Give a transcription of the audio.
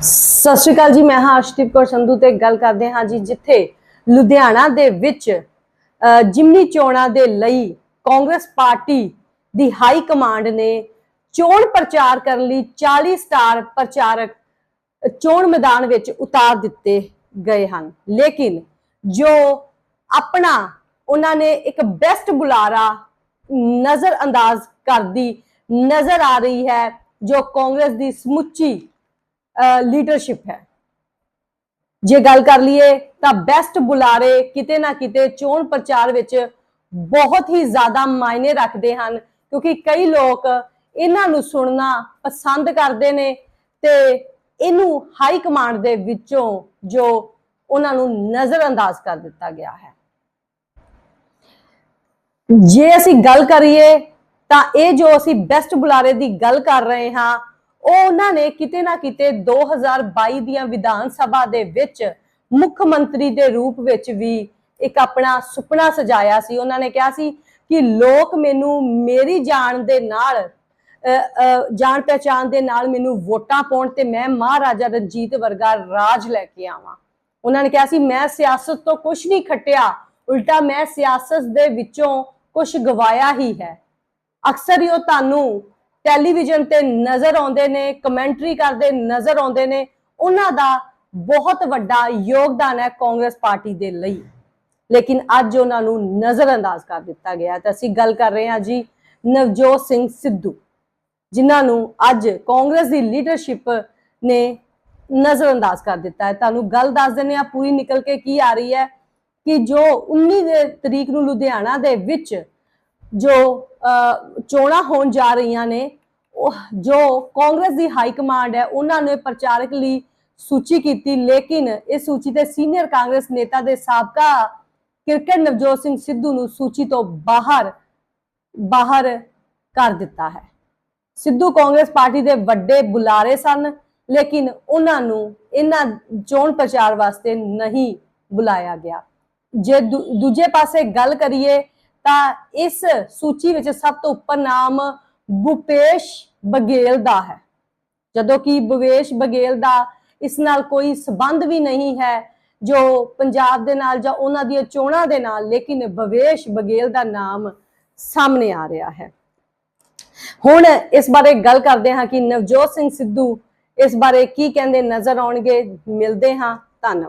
ਸਤਿ ਸ਼੍ਰੀ ਅਕਾਲ ਜੀ, ਮੈਂ ਹਾਂ ਅਰਸ਼ਦੀਪ ਕੌਰ ਸੰਧੂ ਤੇ ਗੱਲ ਕਰਦੇ ਹਾਂ ਜੀ ਜਿੱਥੇ ਲੁਧਿਆਣਾ ਦੇ ਵਿੱਚ ਜਿਮਨੀ ਚੋਣਾਂ ਦੇ ਲਈ ਕਾਂਗਰਸ ਪਾਰਟੀ ਦੀ ਹਾਈ ਕਮਾਂਡ ਨੇ ਚੋਣ ਪ੍ਰਚਾਰ ਕਰਨ ਲਈ 40 ਸਟਾਰ ਪ੍ਰਚਾਰਕ ਚੋਣ ਮੈਦਾਨ ਵਿੱਚ ਉਤਾਰ ਦਿੱਤੇ ਗਏ ਹਨ। ਲੇਕਿਨ ਜੋ ਆਪਣਾ ਉਹਨਾਂ ਨੇ ਇੱਕ ਬੈਸਟ ਬੁਲਾਰਾ ਨਜ਼ਰ ਅੰਦਾਜ਼ ਕਰਦੀ ਨਜ਼ਰ ਆ ਰਹੀ ਹੈ, ਜੋ ਕਾਂਗਰਸ ਦੀ ਸਮੁੱਚੀ ਲੀਡਰਸ਼ਿਪ ਹੈ। ਜੇ ਗੱਲ ਕਰ ਲਈਏ ਤਾਂ ਬੈਸਟ ਬੁਲਾਰੇ ਕਿਤੇ ਨਾ ਕਿਤੇ ਚੋਣ ਪ੍ਰਚਾਰ ਵਿੱਚ ਬਹੁਤ ਹੀ ਜ਼ਿਆਦਾ ਮਾਇਨੇ ਰੱਖਦੇ ਹਨ, ਕਿਉਂਕਿ ਕਈ ਲੋਕ ਇਹਨਾਂ ਨੂੰ ਸੁਣਨਾ ਪਸੰਦ ਕਰਦੇ ਨੇ ਤੇ ਇਹਨੂੰ ਹਾਈ ਕਮਾਂਡ ਦੇ ਵਿੱਚੋਂ ਜੋ ਉਹਨਾਂ ਨੂੰ ਨਜ਼ਰਅੰਦਾਜ਼ ਕਰ ਦਿੱਤਾ ਗਿਆ ਹੈ। ਜੇ ਅਸੀਂ ਗੱਲ ਕਰੀਏ ਤਾਂ ਇਹ ਜੋ ਅਸੀਂ ਬੈਸਟ ਬੁਲਾਰੇ ਦੀ ਗੱਲ ਕਰ ਰਹੇ ਹਾਂ ਉਹ ਉਹਨਾਂ ਨੇ ਕਿਤੇ ਨਾ ਕਿਤੇ 2022 ਦੀਆਂ ਵਿਧਾਨ ਸਭਾ ਦੇ ਵਿੱਚ ਮੁੱਖ ਮੰਤਰੀ ਦੇ ਰੂਪ ਵਿੱਚ ਵੀ ਇੱਕ ਆਪਣਾ ਸੁਪਨਾ ਸਜਾਇਆ ਸੀ। ਉਹਨਾਂ ਨੇ ਕਿਹਾ ਸੀ ਕਿ ਲੋਕ ਮੈਨੂੰ ਮੇਰੀ ਜਾਣ ਦੇ ਨਾਲ ਜਾਣ ਪਹਿਚਾਣ ਦੇ ਨਾਲ ਮੈਨੂੰ ਵੋਟਾਂ ਪਾਉਣ ਤੇ ਮੈਂ ਮਹਾਰਾਜਾ ਰਣਜੀਤ ਵਰਗਾ ਰਾਜ ਲੈ ਕੇ ਆਵਾਂ। ਉਹਨਾਂ ਨੇ ਕਿਹਾ ਸੀ, ਮੈਂ ਸਿਆਸਤ ਤੋਂ ਕੁਝ ਨਹੀਂ ਖੱਟਿਆ। ਉਲਟਾ ਮੈਂ ਸਿਆਸਤ ਦੇ ਵਿੱਚੋਂ ਕੁਝ ਗਵਾਇਆ ਹੀ ਹੈ। ਅਕਸਰ ਹੀ ਉਹ ਤੁਹਾਨੂੰ ਟੈਲੀਵਿਜ਼ਨ ਤੇ ਨਜ਼ਰ ਆਉਂਦੇ ਨੇ, ਕਮੈਂਟਰੀ ਕਰਦੇ ਨਜ਼ਰ ਆਉਂਦੇ ਨੇ, ਉਹਨਾਂ ਦਾ ਬਹੁਤ ਵੱਡਾ ਯੋਗਦਾਨ ਹੈ ਕਾਂਗਰਸ ਪਾਰਟੀ ਦੇ ਲਈ ਲੇਕਿਨ ਅੱਜ ਉਹਨਾਂ ਨੂੰ ਨਜ਼ਰਅੰਦਾਜ਼ ਕਰ ਦਿੱਤਾ ਗਿਆ ਹੈ। ਤਾਂ ਅਸੀਂ ਗੱਲ ਕਰ ਰਹੇ ਹਾਂ ਜੀ ਨਵਜੋਤ ਸਿੰਘ ਸਿੱਧੂ, ਜਿਨ੍ਹਾਂ ਨੂੰ ਅੱਜ ਕਾਂਗਰਸ ਦੀ ਲੀਡਰਸ਼ਿਪ ਨੇ ਨਜ਼ਰਅੰਦਾਜ਼ ਕਰ ਦਿੱਤਾ ਹੈ ਤੁਹਾਨੂੰ ਗੱਲ ਦੱਸ ਦਿੰਦੇ ਆ ਪੂਰੀ ਨਿਕਲ ਕੇ ਕੀ ਆ ਰਹੀ ਹੈ ਕਿ ਜੋ 19 ਦੇ ਤਰੀਕ ਨੂੰ ਲੁਧਿਆਣਾ ਦੇ ਵਿੱਚ ਜੋ ਅਹ, ਚੋਣਾਂ ਹੋਣ ਜਾ ਰਹੀਆਂ ਨੇ ਉਹ ਜੋ ਕਾਂਗਰਸ ਦੀ ਹਾਈ ਕਮਾਂਡ ਹੈ ਉਹਨਾਂ ਨੇ ਪ੍ਰਚਾਰਕ ਲਈ ਸੂਚੀ ਕੀਤੀ ਲੇਕਿਨ ਇਸ ਸੂਚੀ ਤੇ ਸੀਨੀਅਰ ਕਾਂਗਰਸ ਨੇਤਾ ਦੇ ਸਾਬਕਾ ਕ੍ਰਿਕਟ ਨਵਜੋਤ ਸਿੰਘ ਸਿੱਧੂ ਨੂੰ ਸੂਚੀ ਤੋਂ ਬਾਹਰ ਬਾਹਰ ਕਰ ਦਿੱਤਾ ਹੈ। ਸਿੱਧੂ ਕਾਂਗਰਸ ਪਾਰਟੀ ਦੇ ਵੱਡੇ ਬੁਲਾਰੇ ਸਨ ਲੇਕਿਨ ਉਹਨਾਂ ਨੂੰ ਇਹਨਾਂ ਚੋਣ ਪ੍ਰਚਾਰ ਵਾਸਤੇ ਨਹੀਂ ਬੁਲਾਇਆ ਗਿਆ। ਜੇ ਦੂ- ਦੂਜੇ ਪਾਸੇ ਗੱਲ ਕਰੀਏ ਤਾਂ ਇਸ ਸੂਚੀ ਵਿੱਚ ਸਭ ਤੋਂ ਉੱਪਰ ਨਾਮ ਭੁਪੇਸ਼ ਬਗੇਲ ਦਾ ਹੈ। ਜਦੋਂ ਕਿ ਭੁਪੇਸ਼ ਬਗੇਲ ਦਾ ਇਸ ਨਾਲ ਕੋਈ ਸਬੰਧ ਵੀ ਨਹੀਂ ਹੈ ਜੋ ਪੰਜਾਬ ਦੇ ਨਾਲ ਜਾਂ ਉਹਨਾਂ ਦੀਆਂ ਚੋਣਾਂ ਦੇ ਨਾਲ, ਲੇਕਿਨ ਭਵੇਸ਼ ਬਗੇਲ ਦਾ ਨਾਮ ਸਾਹਮਣੇ ਆ ਰਿਹਾ ਹੈ। ਹੁਣ ਇਸ ਬਾਰੇ ਗੱਲ ਕਰਦੇ ਹਾਂ ਕਿ ਨਵਜੋਤ ਸਿੰਘ ਸਿੱਧੂ ਇਸ ਬਾਰੇ ਕੀ ਕਹਿੰਦੇ ਨਜ਼ਰ ਆਉਣਗੇ। ਮਿਲਦੇ ਹਾਂ। ਧੰਨਵਾਦ।